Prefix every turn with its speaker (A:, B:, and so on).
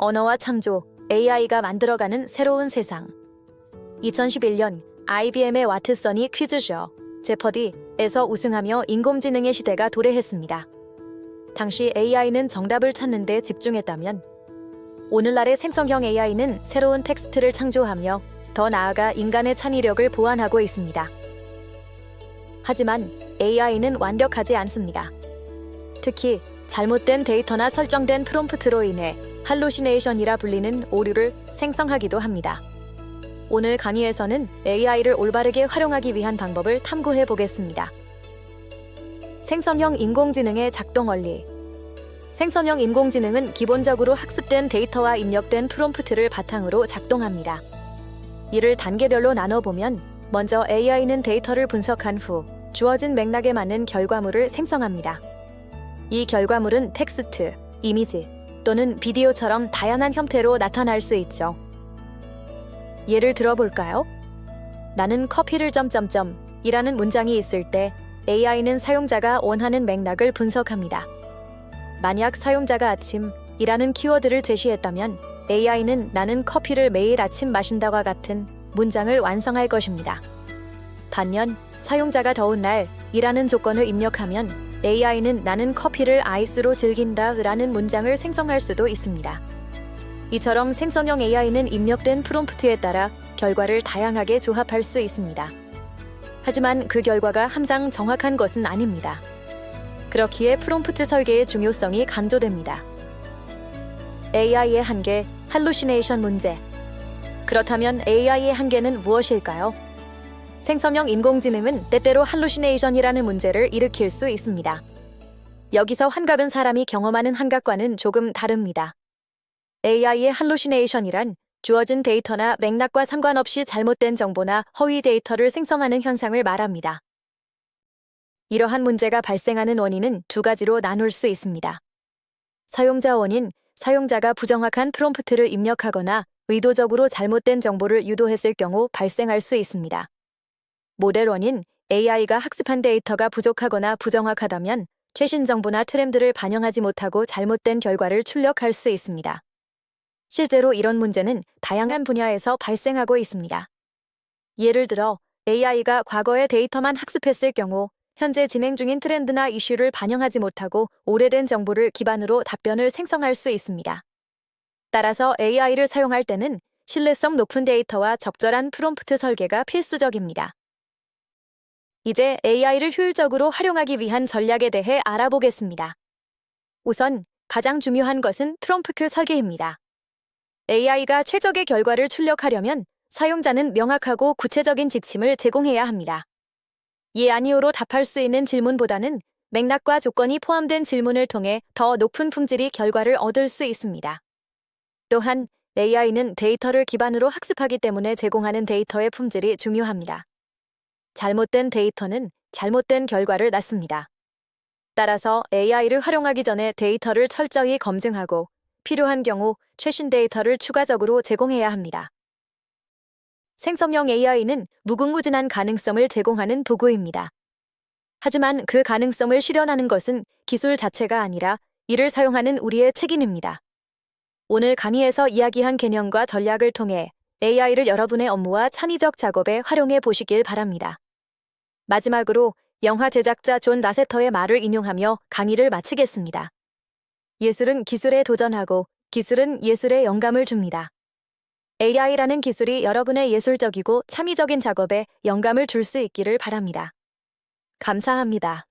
A: 언어와 창조, AI가 만들어가는 새로운 세상. 2011년 IBM의 와트선이 퀴즈쇼 제퍼디에서 우승하며 인공지능의 시대가 도래했습니다. 당시 AI는 정답을 찾는 데 집중했다면 오늘날의 생성형 AI는 새로운 텍스트를 창조하며 더 나아가 인간의 창의력을 보완하고 있습니다. 하지만 AI는 완벽하지 않습니다. 특히 잘못된 데이터나 설정된 프롬프트로 인해 할루시네이션이라 불리는 오류를 생성하기도 합니다. 오늘 강의에서는 AI를 올바르게 활용하기 위한 방법을 탐구해 보겠습니다. 생성형 인공지능의 작동 원리. 생성형 인공지능은 기본적으로 학습된 데이터와 입력된 프롬프트를 바탕으로 작동합니다. 이를 단계별로 나눠보면 먼저 AI는 데이터를 분석한 후 주어진 맥락에 맞는 결과물을 생성합니다. 이 결과물은 텍스트, 이미지 또는 비디오처럼 다양한 형태로 나타날 수 있죠. 예를 들어볼까요? 나는 커피를 점점점 이라는 문장이 있을 때 AI는 사용자가 원하는 맥락을 분석합니다. 만약 사용자가 아침 이라는 키워드를 제시했다면 AI는 나는 커피를 매일 아침 마신다와 같은 문장을 완성할 것입니다. 반면 사용자가 더운 날 이라는 조건을 입력하면 AI는 나는 커피를 아이스로 즐긴다 라는 문장을 생성할 수도 있습니다. 이처럼 생성형 AI는 입력된 프롬프트에 따라 결과를 다양하게 조합할 수 있습니다. 하지만 그 결과가 항상 정확한 것은 아닙니다. 그렇기에 프롬프트 설계의 중요성이 강조됩니다. AI의 한계, 할루시네이션 문제. 그렇다면 AI의 한계는 무엇일까요? 생성형 인공지능은 때때로 할루시네이션이라는 문제를 일으킬 수 있습니다. 여기서 환갑은 사람이 경험하는 환각과는 조금 다릅니다. AI의 할루시네이션이란 주어진 데이터나 맥락과 상관없이 잘못된 정보나 허위 데이터를 생성하는 현상을 말합니다. 이러한 문제가 발생하는 원인은 두 가지로 나눌 수 있습니다. 사용자 원인, 사용자가 부정확한 프롬프트를 입력하거나 의도적으로 잘못된 정보를 유도했을 경우 발생할 수 있습니다. 모델 원인, AI가 학습한 데이터가 부족하거나 부정확하다면 최신 정보나 트렌드를 반영하지 못하고 잘못된 결과를 출력할 수 있습니다. 실제로 이런 문제는 다양한 분야에서 발생하고 있습니다. 예를 들어 AI가 과거의 데이터만 학습했을 경우 현재 진행 중인 트렌드나 이슈를 반영하지 못하고 오래된 정보를 기반으로 답변을 생성할 수 있습니다. 따라서 AI를 사용할 때는 신뢰성 높은 데이터와 적절한 프롬프트 설계가 필수적입니다. 이제 AI를 효율적으로 활용하기 위한 전략에 대해 알아보겠습니다. 우선 가장 중요한 것은 프롬프트 설계입니다. AI가 최적의 결과를 출력하려면 사용자는 명확하고 구체적인 지침을 제공해야 합니다. 예 아니오로 답할 수 있는 질문보다는 맥락과 조건이 포함된 질문을 통해 더 높은 품질의 결과를 얻을 수 있습니다. 또한 AI는 데이터를 기반으로 학습하기 때문에 제공하는 데이터의 품질이 중요합니다. 잘못된 데이터는 잘못된 결과를 낳습니다. 따라서 AI를 활용하기 전에 데이터를 철저히 검증하고 필요한 경우 최신 데이터를 추가적으로 제공해야 합니다. 생성형 AI는 무궁무진한 가능성을 제공하는 도구입니다. 하지만 그 가능성을 실현하는 것은 기술 자체가 아니라 이를 사용하는 우리의 책임입니다. 오늘 강의에서 이야기한 개념과 전략을 통해 AI를 여러분의 업무와 창의적 작업에 활용해 보시길 바랍니다. 마지막으로 영화 제작자 존 나세터의 말을 인용하며 강의를 마치겠습니다. 예술은 기술에 도전하고 기술은 예술에 영감을 줍니다. AI라는 기술이 여러분의 예술적이고 창의적인 작업에 영감을 줄 수 있기를 바랍니다. 감사합니다.